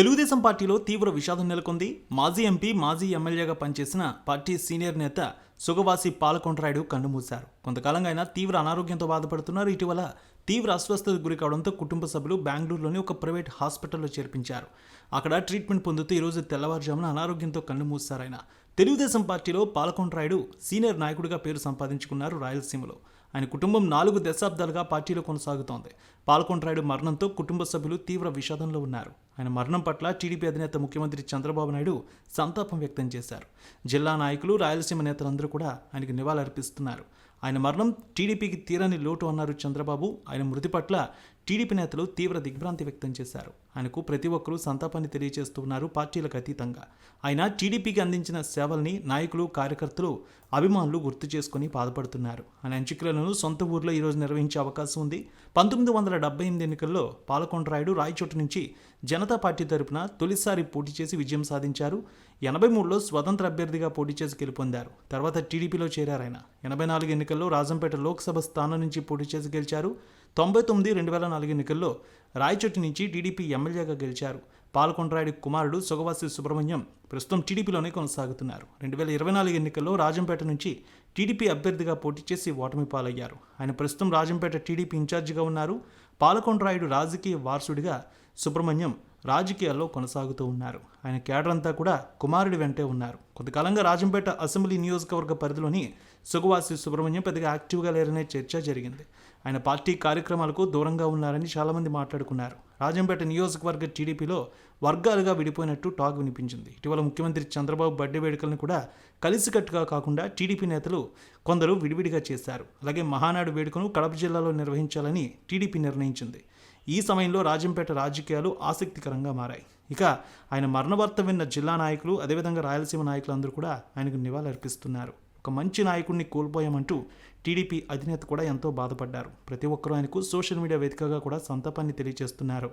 తెలుగుదేశం పార్టీలో తీవ్ర విషాదం నెలకొంది. మాజీ ఎంపీ మాజీ ఎమ్మెల్యేగా పనిచేసిన పార్టీ సీనియర్ నేత సుగవాసి పాలకొండరాయుడు కన్నుమూశారు. కొంతకాలంగా ఆయన తీవ్ర అనారోగ్యంతో బాధపడుతున్నారు. ఇటీవల తీవ్ర అస్వస్థతకు గురి కావడంతో కుటుంబ సభ్యులు బెంగళూరులోని ఒక ప్రైవేట్ హాస్పిటల్లో చేర్పించారు. అక్కడ ట్రీట్మెంట్ పొందుతూ ఈరోజు తెల్లవారుజామున అనారోగ్యంతో కన్నుమూశారు ఆయన. తెలుగుదేశం పార్టీలో పాలకొండరాయుడు సీనియర్ నాయకుడిగా పేరు సంపాదించుకున్నారు రాయలసీమలో. ఆయన కుటుంబం నాలుగు దశాబ్దాలుగా పార్టీలో కొనసాగుతోంది. పాల్కొండరాయుడు మరణంతో కుటుంబ సభ్యులు తీవ్ర విషాదంలో ఉన్నారు. ఆయన మరణం పట్ల టీడీపీ అధినేత ముఖ్యమంత్రి చంద్రబాబు నాయుడు సంతాపం వ్యక్తం చేశారు. జిల్లా నాయకులు రాయలసీమ నేతలందరూ కూడా ఆయనకు నివాళులర్పిస్తున్నారు. ఆయన మరణం టీడీపీకి తీరని లోటు అన్నారు చంద్రబాబు. ఆయన మృతి పట్ల టీడీపీ నేతలు తీవ్ర దిగ్భ్రాంతి వ్యక్తం చేశారు. ఆయనకు ప్రతి ఒక్కరూ సంతాపాన్ని తెలియజేస్తున్నారు పార్టీలకు అతీతంగా. ఆయన టీడీపీకి అందించిన సేవల్ని నాయకులు కార్యకర్తలు అభిమానులు గుర్తు చేసుకుని బాధపడుతున్నారు. ఆయన అంత్యక్రియలను సొంత ఊర్లో ఈరోజు నిర్వహించే అవకాశం ఉంది. పంతొమ్మిది వందల డెబ్బై ఎనిమిది ఎన్నికల్లో పాలకొండరాయుడు రాయచోటు నుంచి జనతా పార్టీ తరపున తొలిసారి పోటీ చేసి విజయం సాధించారు. ఎనభై మూడులో స్వతంత్ర అభ్యర్థిగా పోటీ చేసి గెలుపొందారు. తర్వాత టీడీపీలో చేరారు ఆయన. ఎనభై నాలుగు ఎన్నికల్లో రాజంపేట లోక్సభ స్థానం నుంచి పోటీ చేసి గెలిచారు. తొంభై తొమ్మిది రెండు వేల నాలుగు ఎన్నికల్లో రాయచోటి నుంచి టీడీపీ ఎమ్మెల్యేగా గెలిచారు. పాలకొండరాయుడు కుమారుడు సుగవాసి సుబ్రహ్మణ్యం ప్రస్తుతం టీడీపీలోనే కొనసాగుతున్నారు. రెండు వేల ఇరవై నాలుగు ఎన్నికల్లో రాజంపేట నుంచి టీడీపీ అభ్యర్థిగా పోటీ చేసి ఓటమి పాలయ్యారు. ఆయన ప్రస్తుతం రాజంపేట టీడీపీ ఇన్ఛార్జిగా ఉన్నారు. పాలకొండరాయుడు రాజకీయ వారసుడిగా సుబ్రహ్మణ్యం రాజకీయాల్లో కొనసాగుతూ ఉన్నారు. ఆయన కేడర్ అంతా కూడా కుమారుడి వెంటే ఉన్నారు. కొంతకాలంగా రాజంపేట అసెంబ్లీ నియోజకవర్గ పరిధిలోని సుగవాసి సుబ్రహ్మణ్యం పెద్దగా యాక్టివ్గా లేరనే చర్చ జరిగింది. ఆయన పార్టీ కార్యక్రమాలకు దూరంగా ఉన్నారని చాలామంది మాట్లాడుకున్నారు. రాజంపేట నియోజకవర్గ టీడీపీలో వర్గాలుగా విడిపోయినట్టు టాక్ వినిపించింది. ఇటీవల ముఖ్యమంత్రి చంద్రబాబు బర్త్డే వేడుకలను కూడా కలిసికట్టుగా కాకుండా టీడీపీ నేతలు కొందరు విడివిడిగా చేశారు. అలాగే మహానాడు వేడుకను కడప జిల్లాలో నిర్వహించాలని టీడీపీ నిర్ణయించింది. ఈ సమయంలో రాజంపేట రాజకీయాలు ఆసక్తికరంగా మారాయి. ఇక ఆయన మరణవార్త విన్న జిల్లా నాయకులు అదేవిధంగా రాయలసీమ నాయకులందరూ కూడా ఆయనకు నివాళులర్పిస్తున్నారు. ఒక మంచి నాయకుడిని కోల్పోయామంటూ టీడీపీ అధినేత కూడా ఎంతో బాధపడ్డారు. ప్రతి ఒక్కరూ ఆయనకు సోషల్ మీడియా వేదికగా కూడా సంతాపాన్ని తెలియజేస్తున్నారు.